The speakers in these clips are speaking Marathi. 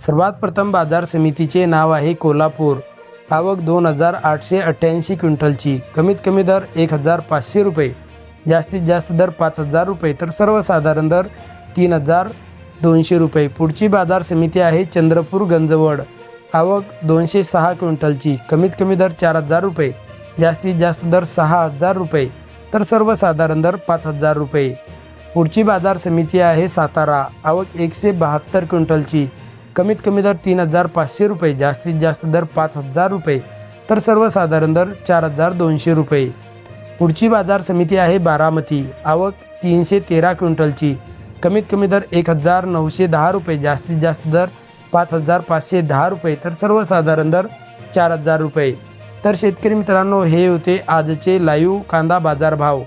सर्वात प्रथम बाजार समितीचे नाव आहे कोल्हापूर. आवक दोन हजार आठशे अठ्ठ्याऐंशी क्विंटलची. कमीत कमी दर एक हजार पाचशे रुपये. जास्तीत जास्त दर पाच हजार रुपये. तर सर्वसाधारण दर तीन हजार दोनशे रुपये. पुढची बाजार समिती आहे चंद्रपूर गंजवड. आवक दोनशे सहा क्विंटलची. कमीत कमी दर चार हजार रुपये. जास्तीत जास्त दर सहा हजार रुपये. तर सर्वसाधारण दर पाच हजार रुपये. पुढची बाजार समिती आहे सातारा. आवक एकशे बहात्तर क्विंटलची. कमीत कमी दर तीन हजार पाचशे रुपये जास्तीत जास्त दर पाच हजार रुपये तर सर्वसाधारण दर चार हजार दोनशे रुपये. पुढची बाजार समिती आहे बारामती. आवक तीनशे तेरा क्विंटलची. कमीत कमी दर एक हजार नऊशे दहा रुपये जास्तीत जास्त दर पाच हजार पाचशे दहा रुपये तर सर्वसाधारण दर चार हजार रुपये. तर शेतकरी मित्रांनो हे होते आजचे लाईव्ह कांदा बाजार भाव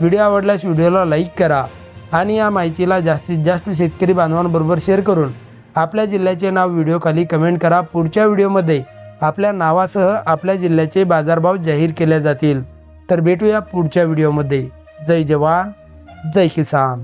व्हिडिओ आवडल्यास व्हिडिओला लाईक करा आणि या माहितीला जास्तीत जास्त शेतकरी बांधवांबरोबर शेअर करून आपल्या जिल्ह्याचे नाव व्हिडिओखाली कमेंट करा. पुढच्या व्हिडिओमध्ये आपल्या नावासह आपल्या जिल्ह्याचे बाजारभाव जाहीर केले जातील. तर भेटूया पुढच्या व्हिडिओमध्ये जय जवान जय किसान.